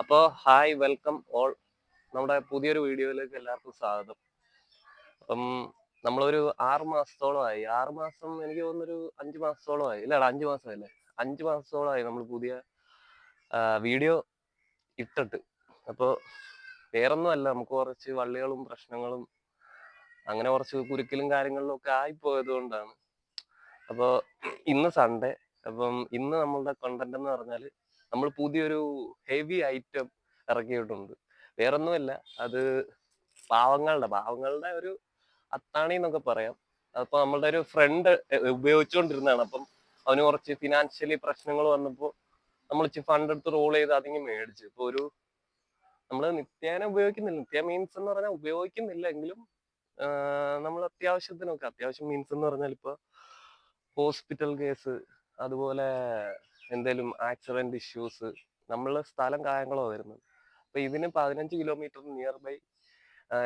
അപ്പോൾ hi welcome all. നമ്മുടെ പുതിയൊരു വീഡിയോയിലേക്ക് എല്ലാവർക്കും സ്വാഗതം. അപ്പം നമ്മളൊരു ആറ് മാസത്തോളമായി. ആറ് മാസം എനിക്ക് തോന്നുന്നൊരു അഞ്ച് മാസത്തോളമായി. ഇല്ലടാ അഞ്ച് മാസമല്ലേ? അഞ്ച് മാസത്തോളമായി നമ്മൾ പുതിയ വീഡിയോ ഇട്ടിട്ട്. അപ്പോൾ വേറൊന്നും അല്ല നമുക്ക് കുറച്ച് വള്ളികളും പ്രശ്നങ്ങളും അങ്ങനെ കുറച്ച് കുരുക്കലും കാര്യങ്ങളിലും ഒക്കെ ആയിപ്പോയത് കൊണ്ടാണ്. അപ്പോൾ ഇന്ന് സൺഡേ. അപ്പം ഇന്ന് നമ്മളുടെ കണ്ടന്റ് എന്ന് പറഞ്ഞാൽ നമ്മൾ പുതിയൊരു ഹെവി ഐറ്റം ഇറക്കിയിട്ടുണ്ട്. വേറൊന്നുമല്ല അത് പാവങ്ങളുടെ പാവങ്ങളുടെ ഒരു അത്താണി എന്നൊക്കെ പറയാം. അപ്പൊ നമ്മളുടെ ഒരു ഫ്രണ്ട് ഉപയോഗിച്ചുകൊണ്ടിരുന്നതാണ്. അപ്പം അവന് കുറച്ച് ഫിനാൻഷ്യലി പ്രശ്നങ്ങൾ വന്നപ്പോൾ നമ്മൾ ഇച്ചിരി ഫണ്ട് എടുത്ത് റോൾ ചെയ്ത് അതിങ്ങ് മേടിച്ചു. ഇപ്പൊ ഒരു നമ്മൾ നിത്യേന ഉപയോഗിക്കുന്നില്ല. നിത്യ മീൻസ് എന്ന് പറഞ്ഞാൽ ഉപയോഗിക്കുന്നില്ല എങ്കിലും നമ്മൾ അത്യാവശ്യത്തിനൊക്കെ അത്യാവശ്യം മീൻസ് എന്ന് പറഞ്ഞാൽ ഇപ്പൊ ഹോസ്പിറ്റൽ കേസ് അതുപോലെ എന്തെങ്കിലും ആക്സിഡന്റ് ഇഷ്യൂസ് നമ്മളെ സ്ഥലം കായംകുളോ വരുന്നത്. അപ്പൊ ഇതിന് പതിനഞ്ച് കിലോമീറ്റർ നിയർ ബൈ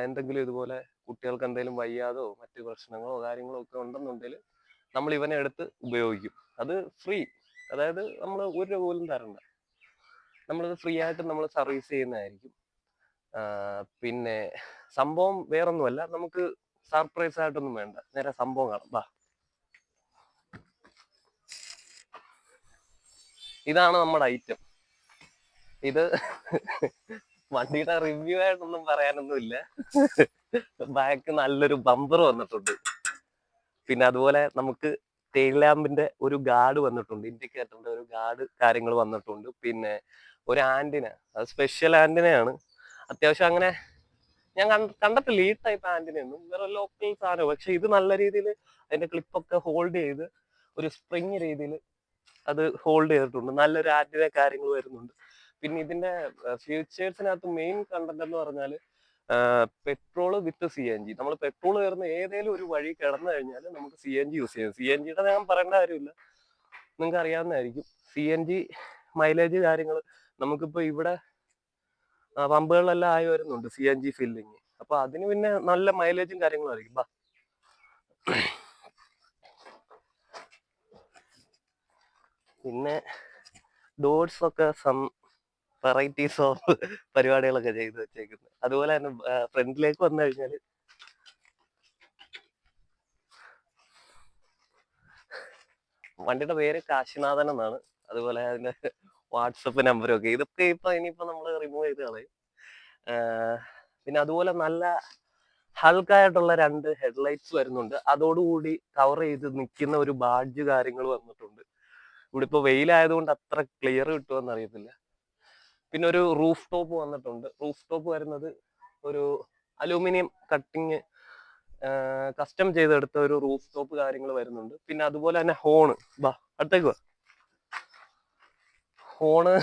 എന്തെങ്കിലും ഇതുപോലെ കുട്ടികൾക്ക് എന്തെങ്കിലും വയ്യാതോ മറ്റു പ്രശ്നങ്ങളോ കാര്യങ്ങളോ ഒക്കെ ഉണ്ടെന്നുണ്ടെങ്കിൽ നമ്മൾ ഇവനെ എടുത്ത് ഉപയോഗിക്കും. അത് ഫ്രീ അതായത് നമ്മൾ ഒരു രൂപ പോലും തരണ്ട. നമ്മളത് ഫ്രീ ആയിട്ട് നമ്മൾ സർവീസ് ചെയ്യുന്നതായിരിക്കും. പിന്നെ സംഭവം വേറൊന്നുമല്ല. നമുക്ക് സർപ്രൈസ് ആയിട്ടൊന്നും വേണ്ട. നേരെ സംഭവം കാണാം. ബാ. ഇതാണ് നമ്മുടെ ഐറ്റം ഇത് വണ്ടിയുടെ റിവ്യൂ ആയിട്ടൊന്നും പറയാനൊന്നുമില്ല ബാക്ക് നല്ലൊരു ബമ്പർ വന്നിട്ടുണ്ട്. പിന്നെ അതുപോലെ നമുക്ക് ടെയിൽ ലാമ്പിന്റെ ഒരു ഗാർഡ് വന്നിട്ടുണ്ട്. ഇൻഡിക്കേറ്ററിന്റെ ഒരു ഗാർഡ് കാര്യങ്ങൾ വന്നിട്ടുണ്ട്. പിന്നെ ഒരു ആന്റിന അത് സ്പെഷ്യൽ ആന്റിനയാണ് അത്യാവശ്യം അങ്ങനെ ഞാൻ കണ്ടിട്ടില്ല ഈ ടൈപ്പ് ആന്റിനയൊന്നും വേറെ ലോക്കൽ സാധനം. പക്ഷെ ഇത് നല്ല രീതിയിൽ അതിന്റെ ക്ലിപ്പൊക്കെ ഹോൾഡ് ചെയ്ത് ഒരു സ്പ്രിങ് രീതിയിൽ അത് ഹോൾഡ് ചെയ്തിട്ടുണ്ട്. നല്ലൊരു ആറ്റിലെ കാര്യങ്ങൾ വരുന്നുണ്ട്. പിന്നെ ഇതിന്റെ ഫ്യൂച്ചേഴ്സിനകത്ത് മെയിൻ കണ്ടന്റ് എന്ന് പറഞ്ഞാൽ petrol with C N G നമ്മൾ പെട്രോൾ കയറുന്ന ഏതെങ്കിലും ഒരു വഴി കിടന്നു കഴിഞ്ഞാൽ നമുക്ക് സി എൻ ജി യൂസ് ചെയ്യാം. സി എൻ ജിയുടെ ഞാൻ പറയേണ്ട കാര്യമില്ല. നിങ്ങൾക്ക് അറിയാവുന്നതായിരിക്കും. സി എൻ ജി മൈലേജ് കാര്യങ്ങൾ നമുക്കിപ്പോൾ ഇവിടെ പമ്പുകളിലെല്ലാം ആയി വരുന്നുണ്ട് സി എൻ ജി ഫില്ലിങ് അപ്പൊ അതിന് പിന്നെ നല്ല മൈലേജും കാര്യങ്ങളും ആയിരിക്കും. ബാ. പിന്നെ ഡോട്ട്സ് ഒക്കെ സം വെറൈറ്റീസ് ഓഫ് പരിപാടികളൊക്കെ ചെയ്ത് വെച്ചേക്കുന്നത് അതുപോലെ തന്നെ ഫ്രണ്ടിലേക്ക് വന്നു കഴിഞ്ഞാൽ വണ്ടിയുടെ പേര് കാശിനാഥൻ എന്നാണ്. അതുപോലെ അതിന്റെ വാട്സപ്പ് നമ്പറും ഒക്കെ. ഇതൊക്കെ ഇപ്പൊ ഇനിയിപ്പോ നമ്മൾ റിമൂവ് ചെയ്ത് കളയും. പിന്നെ അതുപോലെ നല്ല ഹൾക്കായിട്ടുള്ള രണ്ട് ഹെഡ്ലൈറ്റ്സ് വരുന്നുണ്ട്. അതോടുകൂടി കവർ ചെയ്ത് നിൽക്കുന്ന ഒരു ബാഡ്ജ് കാര്യങ്ങൾ വന്നിട്ടുണ്ട്. ഇവിടെ ഇപ്പൊ വെയിലായതുകൊണ്ട് അത്ര ക്ലിയർ കിട്ടുമെന്ന് അറിയത്തില്ല. പിന്നെ ഒരു റൂഫ് ടോപ്പ് വന്നിട്ടുണ്ട്. റൂഫ് ടോപ്പ് വരുന്നത് ഒരു അലൂമിനിയം കട്ടിങ് കസ്റ്റം ചെയ്തെടുത്ത ഒരു റൂഫ് ടോപ്പ് കാര്യങ്ങൾ വരുന്നുണ്ട്. പിന്നെ അതുപോലെ തന്നെ ഹോണ് ബാ അടുത്തേക്ക് വാ. ഹോണ്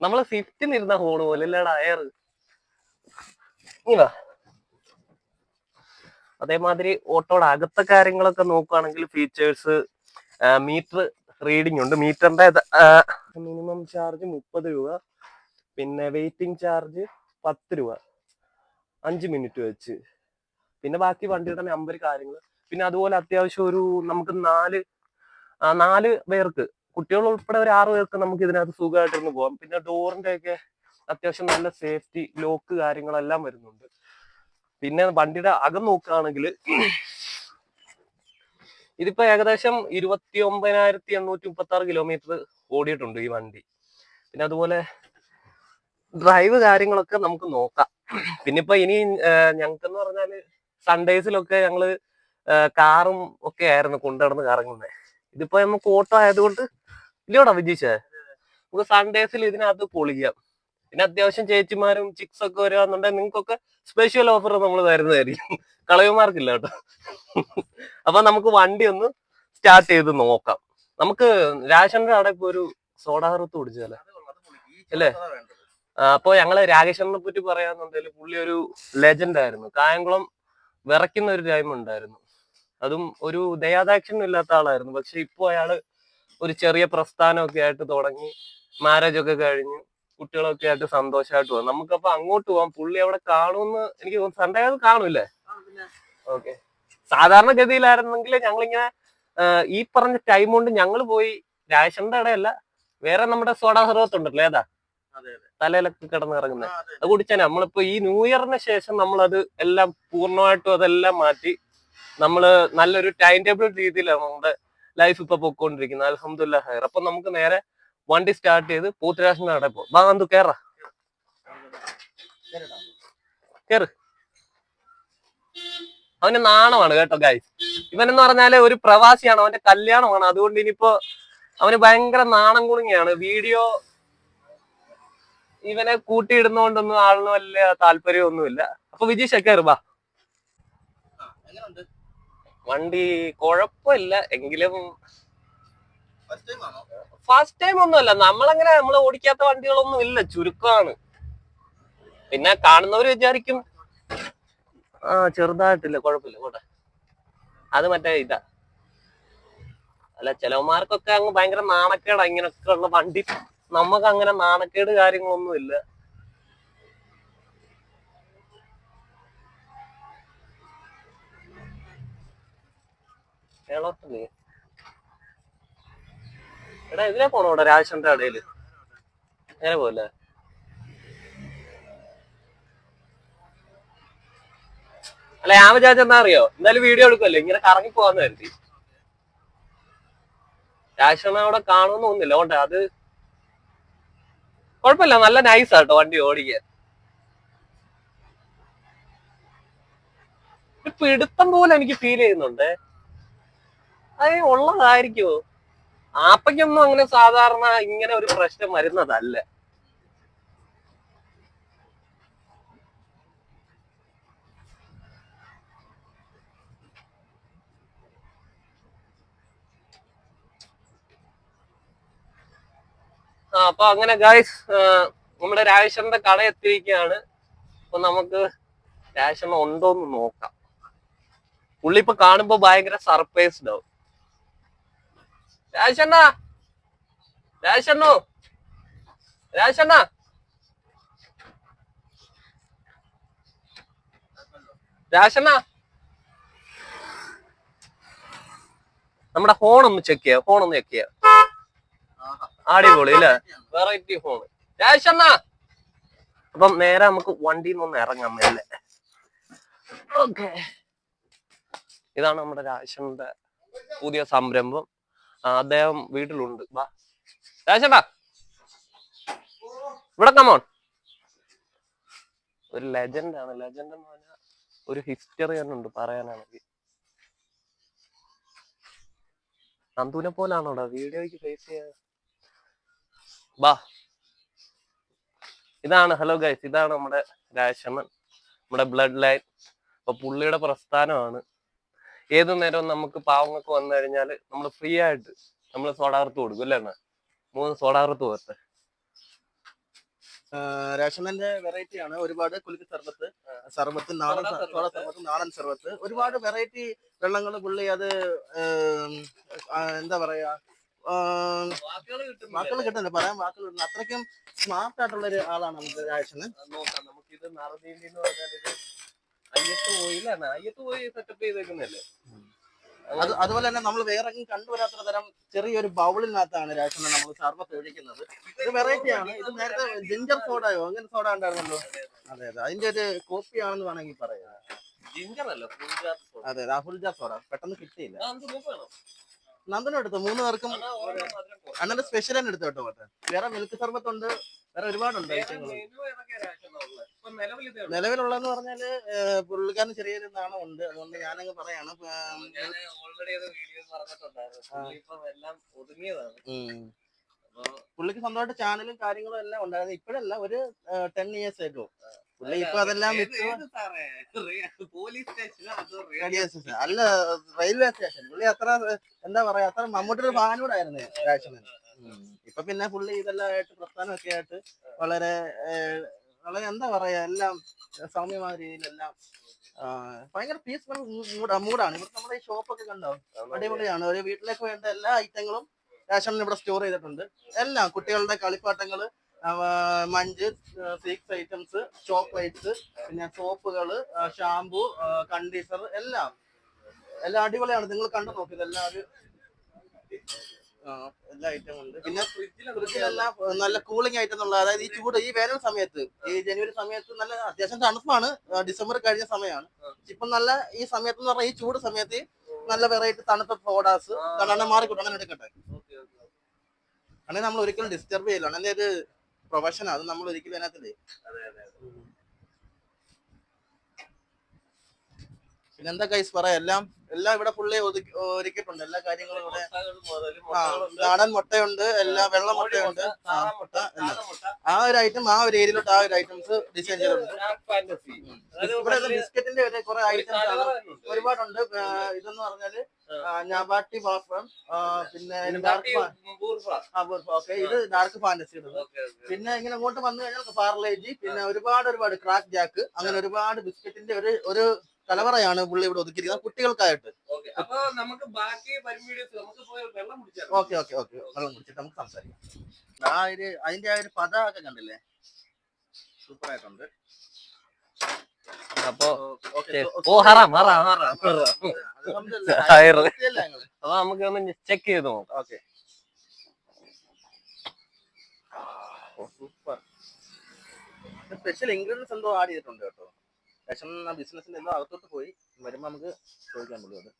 നമ്മൾ സ്വിഫ്റ്റിലിരുന്ന ഹോണ് പോലെ അല്ലേടാ എയർ അതേമാതിരി ഓട്ടോയുടെ അകത്തെ കാര്യങ്ങളൊക്കെ നോക്കുകയാണെങ്കിൽ ഫീച്ചേഴ്സ് മീറ്റർ റീഡിംഗ് ഉണ്ട്. മീറ്ററിന്റെ മിനിമം ചാർജ് മുപ്പത് രൂപ. പിന്നെ വെയിറ്റിംഗ് ചാർജ് പത്ത് രൂപ. അഞ്ച് മിനിറ്റ് വെച്ച്. പിന്നെ ബാക്കി വണ്ടിയുടെ നമ്പർ കാര്യങ്ങൾ പിന്നെ അതുപോലെ അത്യാവശ്യം ഒരു നമുക്ക് നാല് നാല് പേർക്ക് കുട്ടികൾ ഉൾപ്പെടെ ഒരു ആറ് പേർക്ക് നമുക്ക് ഇതിനകത്ത് സുഖമായിട്ടിരുന്ന് പോകാം. പിന്നെ ഡോറിന്റെ ഒക്കെ അത്യാവശ്യം നല്ല സേഫ്റ്റി ലോക്ക് കാര്യങ്ങളെല്ലാം വരുന്നുണ്ട്. പിന്നെ വണ്ടിയുടെ അകം നോക്കുകയാണെങ്കിൽ ഇതിപ്പോ ഏകദേശം ഇരുപത്തി ഒമ്പതിനായിരത്തി എണ്ണൂറ്റി മുപ്പത്തി ആറ് കിലോമീറ്റർ ഓടിയിട്ടുണ്ട് ഈ വണ്ടി. പിന്നെ അതുപോലെ ഡ്രൈവ് കാര്യങ്ങളൊക്കെ നമുക്ക് നോക്കാം. പിന്നെ ഇപ്പൊ ഇനി ഞങ്ങൾക്ക് എന്ന് പറഞ്ഞാൽ സൺഡേസിലൊക്കെ ഞങ്ങൾ കാറും ഒക്കെ ആയിരുന്നു കൊണ്ടുനടന്ന് കറങ്ങുന്നത് ഇതിപ്പോ നമുക്ക് ഓട്ടോ ആയതുകൊണ്ട് ഇല്ലയോടാ വിജയിച്ചേ നമുക്ക് സൺഡേസിൽ ഇതിനകത്ത് പൊളിക്കാം. പിന്നെ അത്യാവശ്യം ചേച്ചിമാരും ചിക്സ് ഒക്കെ വരികയെന്നുണ്ടെങ്കിൽ നിങ്ങൾക്കൊക്കെ സ്പെഷ്യൽ ഓഫർ നമ്മൾ തരുന്നതായിരിക്കും. കളയുമാർക്കില്ല കേട്ടോ. അപ്പൊ നമുക്ക് വണ്ടി ഒന്ന് സ്റ്റാർട്ട് ചെയ്ത് നോക്കാം. നമുക്ക് രാജേഷന്റെ അവിടെ ഇപ്പൊ ഒരു സോഡാ റുത്ത് കുടിച്ചാലേ അല്ലേ? അപ്പോൾ ഞങ്ങൾ രാകേശ്വരനെ പറ്റി പറയാന്നുണ്ടെങ്കിൽ പുള്ളി ഒരു ലെജൻഡ് ആയിരുന്നു. കായംകുളം വിറയ്ക്കുന്ന ഒരു ടൈം ഉണ്ടായിരുന്നു. അതും ഒരു ദയാദാക്ഷിണ്യം ഇല്ലാത്ത ആളായിരുന്നു. പക്ഷെ ഇപ്പോൾ അയാൾ ഒരു ചെറിയ പ്രസ്ഥാനമൊക്കെ ആയിട്ട് തുടങ്ങി. മാരേജ് ഒക്കെ കഴിഞ്ഞു കുട്ടികളൊക്കെ ആയിട്ട് സന്തോഷമായിട്ട് പോകാം നമുക്കപ്പൊ അങ്ങോട്ട് പോവാം. പുള്ളി അവിടെ കാണുമെന്ന് എനിക്ക് സൺഡേ അത് കാണൂല്ലേ? ഓക്കെ സാധാരണ ഗതിയിലായിരുന്നെങ്കിൽ ഞങ്ങളിങ്ങനെ ഈ പറഞ്ഞ ടൈം കൊണ്ട് ഞങ്ങൾ പോയി രാജേഷന്റെ ഇടയല്ല വേറെ നമ്മുടെ സോഡാ സർവത്ത് ഉണ്ടല്ലോ ഏതാ? അതെ തലയിലൊക്കെ കിടന്ന് ഇറങ്ങുന്നത് അതെ അത്. കുടിച്ചാൽ നമ്മളിപ്പോ ഈ ന്യൂ ഇയറിന് ശേഷം നമ്മൾ അത് എല്ലാം പൂർണമായിട്ടും അതെല്ലാം മാറ്റി നമ്മൾ നല്ലൊരു ടൈം ടേബിൾ രീതിയിലാണ് നമ്മുടെ ലൈഫ് ഇപ്പൊ പൊക്കോണ്ടിരിക്കുന്നത്. അലഹമുല്ല ഹൈർ അപ്പൊ നമുക്ക് നേരെ വണ്ടി സ്റ്റാർട്ട് ചെയ്ത് പൂത്തരാശൻ നട പോ വാ അന്തു കേറ. കേറ്. അവന് നാണമാണ് കേട്ടോ ഗായ്സ് ഇവനെന്ന് പറഞ്ഞാൽ ഒരു പ്രവാസിയാണ് അവന്റെ കല്യാണമാണ്. അതുകൊണ്ട് ഇനിയിപ്പോ അവന് ഭയങ്കര നാണം കുണുങ്ങിയാണ് വീഡിയോ ഇവനെ കൂട്ടിയിടുന്നോണ്ടൊന്നും ആളിന് വലിയ താല്പര്യമൊന്നുമില്ല. അപ്പൊ വിജീഷ ആ, വണ്ടി കുഴപ്പമില്ല. എങ്കിലും ഫസ്റ്റ് ടൈം ഒന്നുമല്ല. നമ്മളങ്ങനെ നമ്മൾ ഓടിക്കാത്ത വണ്ടികളൊന്നും ഇല്ല. ചുരുക്കമാണ്. പിന്നെ കാണുന്നവര് വിചാരിക്കും ആ ചെറുതായിട്ടില്ല കുഴപ്പമില്ല. കൂട്ടെ അത് മറ്റേ ഇതാ. അല്ല ചിലവന്മാർക്കൊക്കെ അങ്ങ് ഭയങ്കര നാണക്കേടാ ഇങ്ങനൊക്കെ ഉള്ള വണ്ടി. നമുക്ക് അങ്ങനെ നാണക്കേട് കാര്യങ്ങളൊന്നും ഇല്ല. കേളോട്ടല്ലേ എടാ ഇതിലെ പോണോ ഇവിടെ രാജേഷന്റെ കടയിൽ. അങ്ങനെ പോലെ അല്ല ഞാൻ വിചാരിച്ച അറിയോ? എന്തായാലും വീഡിയോ എടുക്കുമല്ലോ ഇങ്ങനെ കറങ്ങി പോവാന്ന് കരുതി. രാജേഷണ്ണ അവിടെ കാണുമെന്ന് തോന്നുന്നില്ല. ഓട്ടെ അത് കുഴപ്പമില്ല. നല്ല നൈസ് ആട്ടോ വണ്ടി ഓടിക്കാൻ. പിടുത്തം പോലെ എനിക്ക് ഫീൽ ചെയ്യുന്നുണ്ട്. അത് ഉള്ളതായിരിക്കുമോ ആപ്പയ്ക്കൊന്നും അങ്ങനെ സാധാരണ ഇങ്ങനെ ഒരു പ്രശ്നം വരുന്നതല്ല. അപ്പൊ അങ്ങനെ ഗായ്സ് നമ്മുടെ രാജേശ്വരന്റെ കട എത്തിയിരിക്കുകയാണ്. അപ്പൊ നമുക്ക് രാജേശ്വരൻ ഉണ്ടോന്ന് നോക്കാം. പുള്ളി ഇപ്പൊ കാണുമ്പോ ഭയങ്കര സർപ്രൈസ്ഡ് ആവും. രാജേഷണ്ണ രാജേഷണ്ണോ രാജേഷണ്ണ രാജേഷണ്ണ നമ്മുടെ ഹോൺ ഒന്ന് ചെക്ക് ചെയ്യാം. ഹോൺ ഒന്ന് ചെക്ക് ചെയ്യാം. അടിപൊളി അല്ലേ? വെറൈറ്റി ഫോൺ രാജേഷണ്ണ അപ്പം നേരെ നമുക്ക് വണ്ടിയിൽ നിന്ന് ഇറങ്ങാം മെല്ലെ. ഓക്കെ ഇതാണ് നമ്മുടെ രാശന്റെ പുതിയ സംരംഭം. അദ്ദേഹം വീട്ടിലുണ്ട്. വാ രാജേട്ടാ. ഇവിടെ കമോൺ ഒരു ലെജൻഡ് ആണ്. ലെജൻഡ് എന്ന് പറഞ്ഞാൽ ഒരു ഹിസ്റ്ററി തന്നെ ഉണ്ട് പറയാനാണെങ്കിൽ. നന്ദുവിനെ പോലാണോടാ? വീഡിയോയ്ക്ക് ഫേസ് ചെയ്യാൻ. ബാ. ഇതാണ് ഹലോ ഗൈസ് ഇതാണ് നമ്മുടെ രാജശമൻ നമ്മുടെ ബ്ലഡ് ലൈൻ അപ്പൊ പുള്ളിയുടെ പ്രസ്ഥാനമാണ് ഏതു നേരവും നമുക്ക് പാവങ്ങൾക്ക് വന്നു കഴിഞ്ഞാൽ നമ്മൾ ഫ്രീ ആയിട്ട് നമ്മൾ സോഡാർത്ത് കൊടുക്കും അല്ലേ അണ്ണാ? മൂന്ന് സോഡാർത്ത് കൊടുത്ത് റേഷനന്റെ വെറൈറ്റി ആണ് ഒരുപാട് കുലുക്കി സർബത്ത് സർബത്ത് നാടൻ സോഡ സർബത്ത്. സർബത്ത് നാടൻ സർബത്ത്. ഒരുപാട് വെറൈറ്റി വെള്ളങ്ങൾ പുള്ളി അത് എന്താ പറയാ വാക്കുകൾ കിട്ടുന്നില്ല. പറയാൻ വാക്കുകൾ കിട്ടുന്നില്ല. അത്രയ്ക്കും സ്മാർട്ട് ആയിട്ടുള്ള ഒരു ആളാണ് നമുക്ക് രാജേഷന് നോക്കാം. നമുക്കിത് നറുനീണ്ടി എന്ന് പറഞ്ഞാൽ അയ്യത്ത് പോയില്ലാണ് അയ്യത്ത് പോയി സെറ്റപ്പ് ചെയ്തേക്കുന്നല്ലേ അത് അതുപോലെ തന്നെ നമ്മൾ വേറെ കണ്ടുവരാത്ത തരം ചെറിയൊരു ബൗളിനകത്താണ് രാജേഷനെ നമ്മൾ സർബത്ത് ഒഴിക്കുന്നത് ഇത് വെറൈറ്റി ആണ് ഇത് നേരത്തെ ജിഞ്ചർ സോഡയോ അങ്ങനെ സോഡ ഉണ്ടായിരുന്നല്ലോ. അതെ അതെ അതിന്റെ ഒരു കോപ്പി ആണെന്ന് വേണമെങ്കിൽ പറയാം. ജിഞ്ചർ അല്ല അതെ രാഹുൽ ജാ സോഡ പെട്ടെന്ന് കിട്ടിയില്ല. നന്ദനും എടുത്തു? മൂന്ന് പേർക്കും. അണ്ണന്റെ സ്പെഷ്യൽ തന്നെ എടുത്തു കേട്ടോ? വേറെ മിൽക്ക് സർബത്ത് ഉണ്ട് വേറെ ഒരുപാടുണ്ട് ഐറ്റങ്ങൾ നിലവിലുള്ളതെന്ന് പറഞ്ഞാൽ പുള്ളിക്കാരന് ചെറിയൊരു നാണം ഉണ്ട്. അതുകൊണ്ട് ഞാനങ്ങ് പറയാണ് പുള്ളിക്ക് സ്വന്തമായിട്ട് ചാനലും കാര്യങ്ങളും എല്ലാം ഉണ്ടായിരുന്നു. ഇപ്പോഴല്ല ഒരു ടെൻ ഇയേഴ്സ് ആയിട്ടോ പുള്ളി ഇപ്പൊ അതെല്ലാം അല്ല റെയിൽവേ സ്റ്റേഷൻ പുള്ളി അത്ര എന്താ പറയാ അത്ര മമ്മൂട്ടിയുടെ ഫാനോടായിരുന്നു രാജേഷന് ഇപ്പൊ പിന്നെ പുള്ളി ഇതെല്ലാം ആയിട്ട് പ്രസ്ഥാനമൊക്കെ ആയിട്ട് വളരെ വളരെ എന്താ പറയാ എല്ലാം സൗമ്യമായ രീതിയിലെല്ലാം ഭയങ്കര പീസ്ഫുൾ മൂഡാണ്. ഇവിടെ നമ്മുടെ ഈ ഷോപ്പൊക്കെ കണ്ടോ? അടിപൊളിയാണ്. ഒരു വീട്ടിലേക്ക് വേണ്ട എല്ലാ ഐറ്റങ്ങളും റേഷൻ ഇവിടെ സ്റ്റോർ ചെയ്തിട്ടുണ്ട്. എല്ലാം കുട്ടികളുടെ കളിപ്പാട്ടങ്ങൾ മഞ്ച് സീക്സ് ഐറ്റംസ് ചോക്ലേറ്റ്സ് പിന്നെ സോപ്പുകൾ ഷാംപൂ കണ്ടീഷണർ എല്ലാം. എല്ലാം അടിപൊളിയാണ്. നിങ്ങൾ കണ്ടു നോക്കി. ഇതെല്ലാം ഒരു ആ, എല്ലാ ഐറ്റം ഉണ്ട്. പിന്നെ ഫ്രിഡ്ജിലെല്ലാം നല്ല കൂളിംഗ് ഐറ്റം എന്നുള്ള അതായത് ഈ ചൂട് ഈ വേനൽ സമയത്ത് ഈ ജനുവരി സമയത്ത് നല്ല അത്യാവശ്യം തണുപ്പാണ് ഡിസംബർ കഴിഞ്ഞ സമയമാണ് ഇപ്പൊ നല്ല ഈ സമയത്ത് എന്ന് പറഞ്ഞാൽ ഈ ചൂട് സമയത്ത് നല്ല വെറൈറ്റി തണുത്ത സോഡാസ് കണ്ണ മാറിക്കൊണ്ടാണ് അങ്ങനെ എടുക്കട്ടെ. അങ്ങനെ നമ്മൾ ഒരിക്കലും ഡിസ്റ്റർബ് ചെയ്യില്ല അങ്ങനെ ഒരു പ്രൊഫഷൻ അത് നമ്മൾ ഒരിക്കലും അതിനകത്തില്ലേ പിന്നെന്താ കൈസ് പറയാം? എല്ലാം എല്ലാം ഇവിടെ ഫുള്ളി ഒതുക്കി ഒരുക്കിയിട്ടുണ്ട്. എല്ലാ കാര്യങ്ങളും ഇവിടെ ആ, നാടൻ മുട്ടയുണ്ട്. എല്ലാ വെള്ള മുട്ടയുണ്ട്. ആ, ഒരു ഐറ്റം ആ ഒരു ഏരിയയിലോട്ട് ആ ഒരു ഐറ്റംസ് ഡിസൈൻ ചെയ്തിട്ടുണ്ട്. ഇവിടെ ബിസ്ക്കറ്റിന്റെ ഒരു കുറെ ഐറ്റംസ് ഒരുപാടുണ്ട്. ഇതെന്ന് പറഞ്ഞാൽ ഞാബാട്ടി വാഫം പിന്നെ ഡാർക്ക് ഓക്കെ. ഇത് ഡാർക്ക് ഫാന്റസി പിന്നെ ഇങ്ങനെ അങ്ങോട്ട് വന്നു കഴിഞ്ഞാൽ പാർലേജി പിന്നെ ഒരുപാട് ഒരുപാട് ക്രാക്ക് ജാക്ക് അങ്ങനെ ഒരുപാട് ബിസ്ക്കറ്റിന്റെ ഒരു ഒരു കലവറയാണ് പുള്ളി ഇവിടെ ഒതുക്കിയിരിക്കുന്നത്. കുട്ടികൾക്കായിട്ട്. അപ്പൊ നമുക്ക് ബാക്കി വരും നമുക്ക് പോയി വെള്ളം കുടിച്ചാൽ ഓക്കെ ഓക്കെ ഓക്കെ. വെള്ളം കുടിച്ചിട്ട് നമുക്ക് സംസാരിക്കാം. ആ ഒരു അതിന്റെ ആ ഒരു പത ഒക്കെ കണ്ടില്ലേ? സൂപ്പർ ആയിട്ടുണ്ട്. അപ്പൊ ഓ ഹറാം ഹറാം ഹറാം. അപ്പൊ നമുക്ക് ഒന്ന് ചെക്ക് ചെയ്ത് നോക്കാം. ഓക്കെ. സൂപ്പർ സ്പെഷ്യൽ ഇൻഗ്രീഡിയൻസ് എന്തോ ആഡ് ചെയ്തിട്ടുണ്ട് കേട്ടോ. വിഷം ബിസിനസിന്റെ എന്തോ അകത്തോട്ട് പോയി. വരുമ്പോ നമുക്ക് ചോദിക്കാൻ പറ്റും അത്.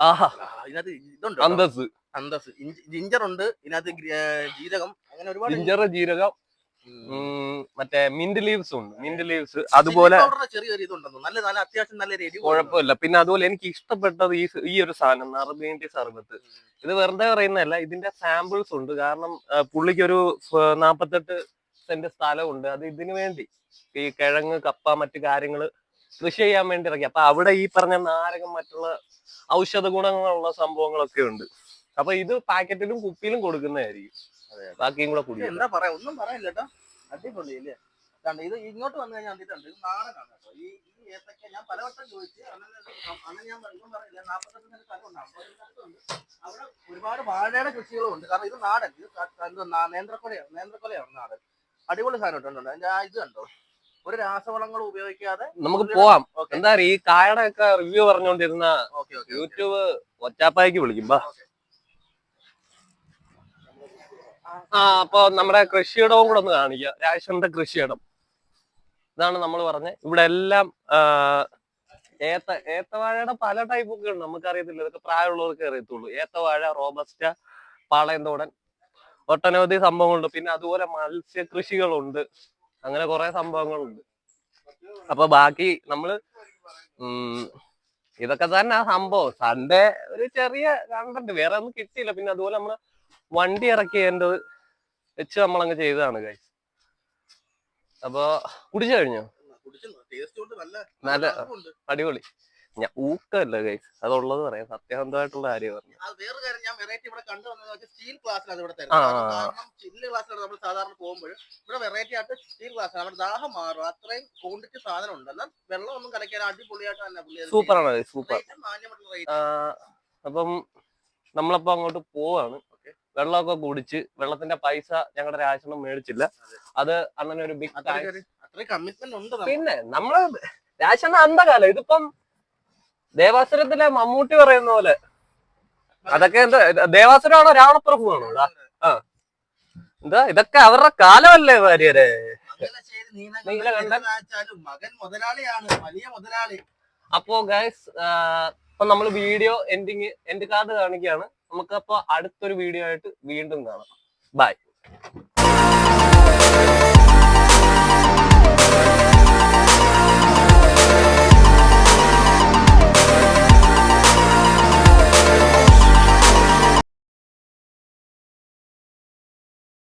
ആഹാ. ആ, ഇതിനകത്ത് ഇതുണ്ട്? കേട്ടോ. അന്തസ് അന്തസ് ജിഞ്ചർ ഉണ്ട്. ഇതിനകത്ത് ജീരകം. അങ്ങനെ ഒരുപാട് ജിഞ്ചർ ജീരകം മറ്റേ മിന്റ് ലീവ്സ് ഉണ്ട്. മിന്റ് ലീവ്സ് അതുപോലെ ചെറിയൊരു ഇതുണ്ടെന്നു നല്ല നല്ല അത്യാവശ്യം നല്ല രീതി കുഴപ്പമില്ല. പിന്നെ അതുപോലെ എനിക്ക് ഇഷ്ടപ്പെട്ടത് ഈ ഈ ഒരു സാധനം നറുബീന്റെ സർബത്ത് ഇത് വെറുതെ പറയുന്നതല്ല ഇതിന്റെ സാമ്പിൾസ് ഉണ്ട്. കാരണം പുള്ളിക്ക് ഒരു നാപ്പത്തെട്ട് സെന്റ് സ്ഥലമുണ്ട്. അത് ഇതിനു വേണ്ടി ഈ കിഴങ്ങ് കപ്പ മറ്റു കാര്യങ്ങൾ കൃഷി ചെയ്യാൻ വേണ്ടി ഇറക്കി. അപ്പൊ അവിടെ ഈ പറഞ്ഞ നാരകം മറ്റുള്ള ഔഷധ ഗുണങ്ങളുള്ള സംഭവങ്ങളൊക്കെ ഉണ്ട്. അപ്പൊ ഇത് പാക്കറ്റിലും കുപ്പിയിലും കൊടുക്കുന്നതായിരിക്കും. ബാക്കിയും കൂടെ കുടിക്കും. എന്താ പറയാ? ഒന്നും പറയാനില്ല കേട്ടോ അടിപൊളി ഇത് ഇങ്ങോട്ട് വന്നു കഴിഞ്ഞാൽ ഇത് നാടനാണ് ഈ ഏത്തക്ക ഞാൻ പലവട്ടം ചോദിച്ചു അണ്ണൻ ഞാൻ ഇതൊന്നും പറയില്ല. നാൽപ്പത്തെട്ട് സെന്റ് സ്ഥലമുണ്ട്. അമ്പത് സ്ഥലത്തുണ്ട് അവിടെ ഒരുപാട് വാഴയുടെ കൃഷികളും ഉണ്ട്. കാരണം ഇത് നാടൻ. ഇത് നേന്ത്രക്കൊലയാണ്. നേന്ത്രക്കൊലയാണ് നാടൻ. അടിപൊളി സാധനം ഇട്ടുണ്ട് ഇത് കണ്ടോ? ഒരു രാസവളങ്ങൾ ഉപയോഗിക്കാതെ നമുക്ക് പോവാം. എന്താ ഈ കായയുടെ ഒക്കെ റിവ്യൂ പറഞ്ഞുകൊണ്ടിരുന്ന ഓക്കെ യൂട്യൂബ് ഒറ്റാപ്പായിക്ക് വിളിക്കും ബാ ആ അപ്പൊ നമ്മുടെ കൃഷിയിടവും കൂടെ ഒന്ന് കാണിക്കുക രാജേശ്വരന്റെ കൃഷിയിടം. ഇതാണ് നമ്മൾ പറഞ്ഞത് ഇവിടെ എല്ലാം ഏത്ത ഏത്തവാഴയുടെ പല ടൈപ്പൊക്കെ ഉണ്ട്. നമുക്കറിയത്തില്ല. ഇതൊക്കെ പ്രായമുള്ളവർക്ക് അറിയത്തുള്ളൂ. ഏത്തവാഴ റോബസ്റ്റ പാളയന്തോടൻ ഒട്ടനവധി സംഭവങ്ങളുണ്ട്. പിന്നെ അതുപോലെ മത്സ്യകൃഷികളുണ്ട്. അങ്ങനെ കുറെ സംഭവങ്ങളുണ്ട്. അപ്പൊ ബാക്കി നമ്മൾ ഉം ഇതൊക്കെ തന്നെ ആ സംഭവം. സൺഡേ ഒരു ചെറിയ കണ്ടന്റ്. വേറെ ഒന്നും കിട്ടിയില്ല. പിന്നെ അതുപോലെ നമ്മൾ വണ്ടി ഇറക്കിയതിന്റെത് വെച്ച് നമ്മളങ്ങ് ചെയ്തതാണ് ഗൈസ് അപ്പൊ കുടിച്ചു കഴിഞ്ഞോ? നല്ല അടിപൊളി. ഞാൻ ഊക്കല്ല ഗൈസ് അതുള്ളത് പറയാം. സത്യസന്ധമായിട്ടുള്ള കാര്യം പറഞ്ഞു. അത് വേറെ കാര്യം ഞാൻ വെറൈറ്റി ഇവിടെ കണ്ടു വന്നത് വെച്ചാൽ സ്റ്റീൽ ഗ്ലാസ്സിലാണ് ഇവിടെ ആ, തരുന്നത് ആ, അത് ആ. കാരണം ചില്ല് ഗ്ലാസ്സിലാണ് നമ്മൾ സാധാരണ പോകുമ്പോൾ ഇവിടെ വെറൈറ്റി ആയിട്ട് സ്റ്റീൽ ഗ്ലാസ് നമ്മുടെ ദാഹം മാറും. അത്രയും ക്വാണ്ടിറ്റി സാധനം ഉണ്ട്. എന്നാൽ വെള്ളം ഒന്നും കലക്കാൻ അടിപൊളിയായിട്ട് തന്നെ പുള്ളി അത് സൂപ്പർ മാന്യമായിട്ടുള്ള അപ്പം നമ്മളപ്പോ അങ്ങോട്ട് പോവാണ്. വെള്ളമൊക്കെ കുടിച്ച് വെള്ളത്തിന്റെ പൈസ ഞങ്ങളുടെ രാജനം മേടിച്ചില്ല. അത്. അങ്ങനെ ഒരു ബിഗ് അത്രയും കമ്മിറ്റ്മെന്റ് ഉണ്ട് നമുക്ക്. പിന്നെ നമ്മൾ രാജന അന്ധകാലം. ഇതിപ്പം ദേവാസുരത്തിലെ മമ്മൂട്ടി പറയുന്ന പോലെ. അതൊക്കെ എന്താ ദേവാസുരമാണോ രാവണപ്രഭുവാണോ ആ. എന്താ ഇതൊക്കെ അവരുടെ കാലമല്ലേ ഭാര്യരെ. അപ്പോ ഗൈസ് ഇപ്പൊ നമ്മൾ വീഡിയോ എൻഡിങ് എൻഡ് കാർഡ് കാണിക്കുകയാണ്. നമുക്കപ്പോ അടുത്തൊരു വീഡിയോ ആയിട്ട് വീണ്ടും കാണാം. ബൈ